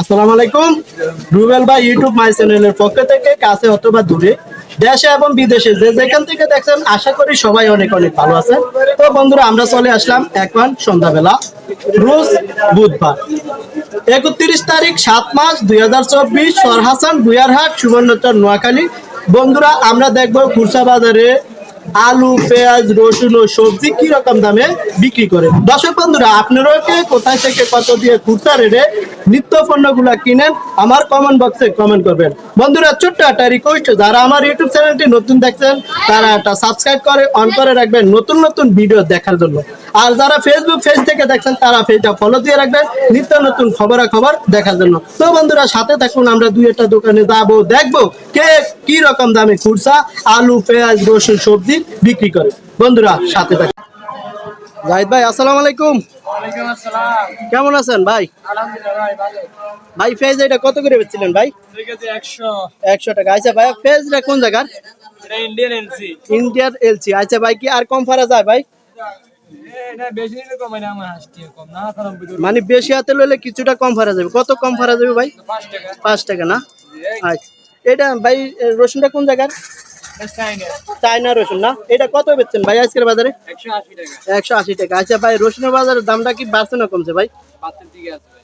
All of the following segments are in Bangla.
আসসালামু আলাইকুম। রুবেল ভাই ইউটিউব মাই চ্যানেলের পক্ষ থেকে কাছে অথবা দূরে, দেশে এবং বিদেশে যে যেখান থেকে দেখছেন, আশা করি সবাই অনেক অনেক ভালো আছেন। তো বন্ধুরা, আমরা চলে আসলাম এখন সন্ধ্যাবেলা, রোজ বুধবার। একত্রিশ তারিখ, সাত মাস, দুই হাজার চব্বিশ, সরহাসান গুয়ারহাট সুবর্ণচর, নোয়াখালী। বন্ধুরা, আমরা দেখব খুরসা বাজারে আলু, পেঁয়াজ, রসুন ও সবজি কি রকম দামে বিক্রি করে দর্শক বন্ধুরা আপনারাও কে কোথায় থেকে কত দিয়ে খুচরা রেটে নিত্য পণ্যগুলা কিনেন, আমার কমেন্ট বক্সে কমেন্ট করবেন। বন্ধুরা, ছোট্ট একটা রিকোয়েস্ট যারা আমার ইউটিউব চ্যানেলটি নতুন দেখছেন, তারা একটা সাবস্ক্রাইব করে অন করে রাখবেন নতুন নতুন ভিডিও দেখার জন্য। আর যারা ফেসবুক পেজ থেকে দেখছেন, তারা পেজটা ফলো দিয়ে রাখবেন, নিত্য নতুন খবরাখবর দেখার জন্য। তো বন্ধুরা, সাথে থাকুন, আমরা দুই একটা দোকানে যাব, দেখব কে কি রকম দামে খুরসা আলু, পেঁয়াজ, রসুন, সবজি বিক্রি করে। বন্ধুরা সাথে থাকুন। জাহিদ ভাই আসসালামু আলাইকুম। কেমন আছেন ভাই? ভাই ফেজ এটা কত করে বেচছিলেন ভাই? একশো। টাকা। আচ্ছা ভাই ফেজটা কোন জায়গার? ইন্ডিয়ান এলসি ইন্ডিয়ার এলসি আচ্ছা ভাই কি আর কম ফারা যায় ভাই? মানে বেশি হাতে লইলে কিছুটা কম ফারা যাবে। কত কম ফারা যাবে ভাই? পাঁচ টাকা। না? আচ্ছা। এটা ভাই রসুনটা কোন জায়গার? চায়না রসুন না? এটা কত বেচছেন ভাই আজকের বাজারে? একশো আশি টাকা। আচ্ছা ভাই, রসুনের বাজারের দামটা কি বাড়ছে না কমছে ভাই?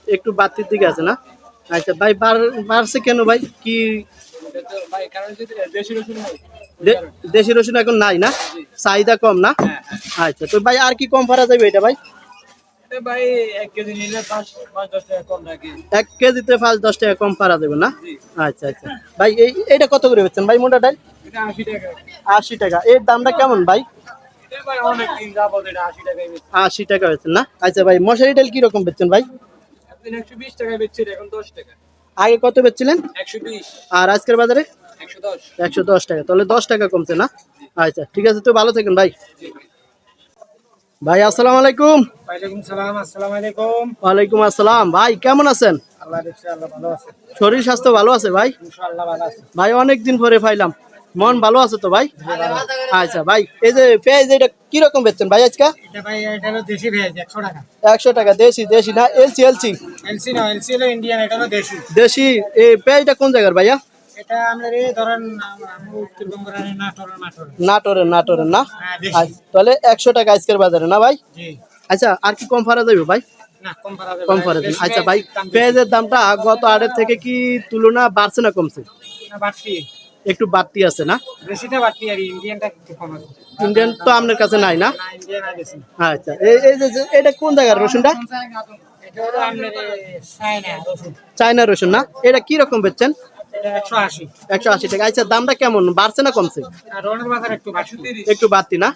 একটু বাড়তির দিকে আছে না? আচ্ছা ভাই বাড়ছে কেন ভাই? কি দেশি রসুন এখন নাই না? চাহিদা কম না? আচ্ছা তো ভাই, আর কি কম ফারা যাবে এটা ভাই? এক কেজিতে পাঁচ দশ টাকা কম পারা যাবে না? আচ্ছা আচ্ছা। ভাই, এই এটা কত করে বেচছেন ভাই মোটাটাই আশি টাকা। এর দামটা কেমন ভাই? আশি টাকা বেচছেন না? আচ্ছা ভাই মশারি ডাল কি রকম বেচছেন ভাই? আগে কত বেচছিলেন? আর আজকের বাজারে? একশো দশ। টাকা। তাহলে দশ টাকা কমছে না? আচ্ছা ঠিক আছে তো ভালো থাকেন ভাই। ভাই। ভাই আসসালামু আলাইকুম। ওয়ালাইকুম সালাম আসসালামু আলাইকুম। ওয়ালাইকুম আসসালাম। ভাই কেমন আছেন? আল্লাহ ভালো আছে। শরীর স্বাস্থ্য ভালো আছে ভাই? ইনশাআল্লাহ ভালো আছে। ভাই অনেক দিন পরে পাইলাম। মন ভালো আছে তো ভাই? আচ্ছা ভাই এই যে পেঁয়াজ এটা কি রকম বেচছেন ভাই আজকে? একশো টাকা। দেশি দেশি না এলসি এলসি? এলসি না এলসি হলো ইন্ডিয়ান এটা দেশি। দেশি এই পেঁয়াজটা কোন জায়গার ভাইয়া? নাটোরের নাটোরের না? হ্যাঁ আচ্ছা, তাহলে একশো টাকা আজকের বাজারে না ভাই? আচ্ছা আর কি কম ফারা যাবে ভাই? কম। ফারা যাবে আচ্ছা ভাই পেঁয়াজের দামটা গত আটের থেকে কি তুলনা বাড়ছে না কমছে? একটু বাড়তি আছে না? দেশিটা বাড়তি আর ইন্ডিয়ানটা একটু কম আছে। ইন্ডিয়ান তো আপনার কাছে নাই না? আচ্ছা এই যে এটা কোন জায়গার রসুনটা? চায়না রসুন। না? এটা কি রকম বেচছেন? একশো আশি। টাকা। আচ্ছা দামটা কেমন? বাড়ছে না কমছে? আর একটু বাড়তি না?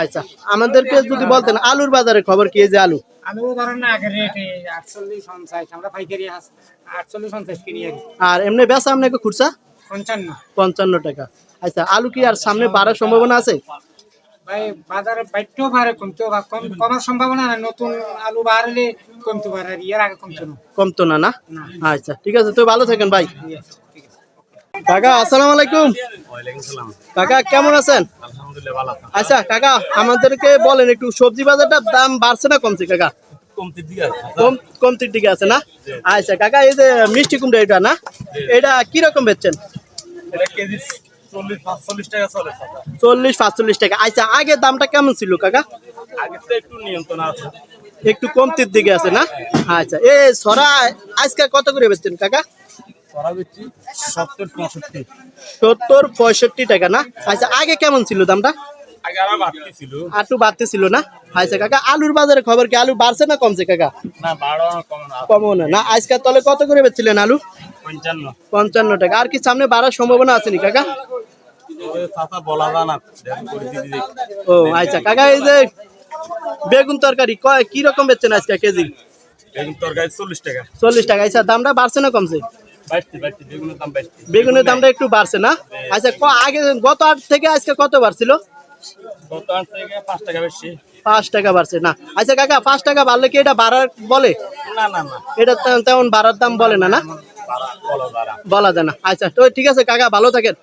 আচ্ছা আমাদেরকে যদি বলতেন আলুর বাজারে খবর কি এই যে আলু? আর এমনি বেচা আপনাকে খুরসা পঞ্চান্ন। টাকা। আচ্ছা আলু কি আর সামনে বাড়ার সম্ভাবনা আছে? ভাই বাজারে বাইটেও পারে কমতেও পারে কম কমার সম্ভাবনা না নতুন আলু বাড়লে কমতে পারে আর ইয়ার আগে কমতো না। কমতো না না? আচ্ছা ঠিক আছে তো ভালো থাকেন ভাই। কাকা আসসালামু আলাইকুম। কাকা কেমন আছেন? আলহামদুলিল্লাহ ভালো আছেন আচ্ছা কাকা আমাদেরকে বলেন একটু সবজি বাজারটার দাম বাড়ছে না কমছে কাকা? কমতির দিকে আছে কম কমতির দিকে আছে না? আচ্ছা কাকা এই যে মিষ্টি কুমড়া এটা না? এটা কীরকম বেচছেন? চল্লিশ পাঁচচল্লিশ টাকা আচ্ছা আগে দামটা কেমন ছিল কাকা? আগে একটু নিয়ন্ত্রণ আছে। একটু কমতির দিকে আছে না? আচ্ছা এ সরা আজকে কত করে বেচছেন কাকা? সত্তর পঁয়ষট্টি। টাকা না? আচ্ছা আগে কেমন ছিল দামটা? আরও বাড়তি ছিল। না? আচ্ছা কাকা আলুর বাজারে খবর কি আলু বাড়ছে না কমছে কাকা? না না। কমও না। না আজকে তলে কত করে বেচছিলেন আলু? পঞ্চান্ন। টাকা। আর কি সামনে বাড়ার সম্ভাবনা আছে নি কাকা। ও আচ্ছা কাকা এই যে বেগুন তরকারি কয় কি রকম বেচছেন আজকে কেজি? বেগুন তরকারি চল্লিশ টাকা। চল্লিশ টাকা। আচ্ছা দামটা বাড়ছে না কমছে? বেগুনের দামটা একটু বাড়ছে না? আচ্ছা ক- আগে গত আট থেকে আজকে কত বাড়ছিল? পাঁচ টাকা বাড়ছে না। আচ্ছা কাকা পাঁচ টাকা বাড়লে কি এটা বাড়ার বলে? না না না। এটা তেমন বাড়ার দাম বলে না না? বলা যায় আচ্ছা তো ঠিক আছে কাকা ভালো থাকেন।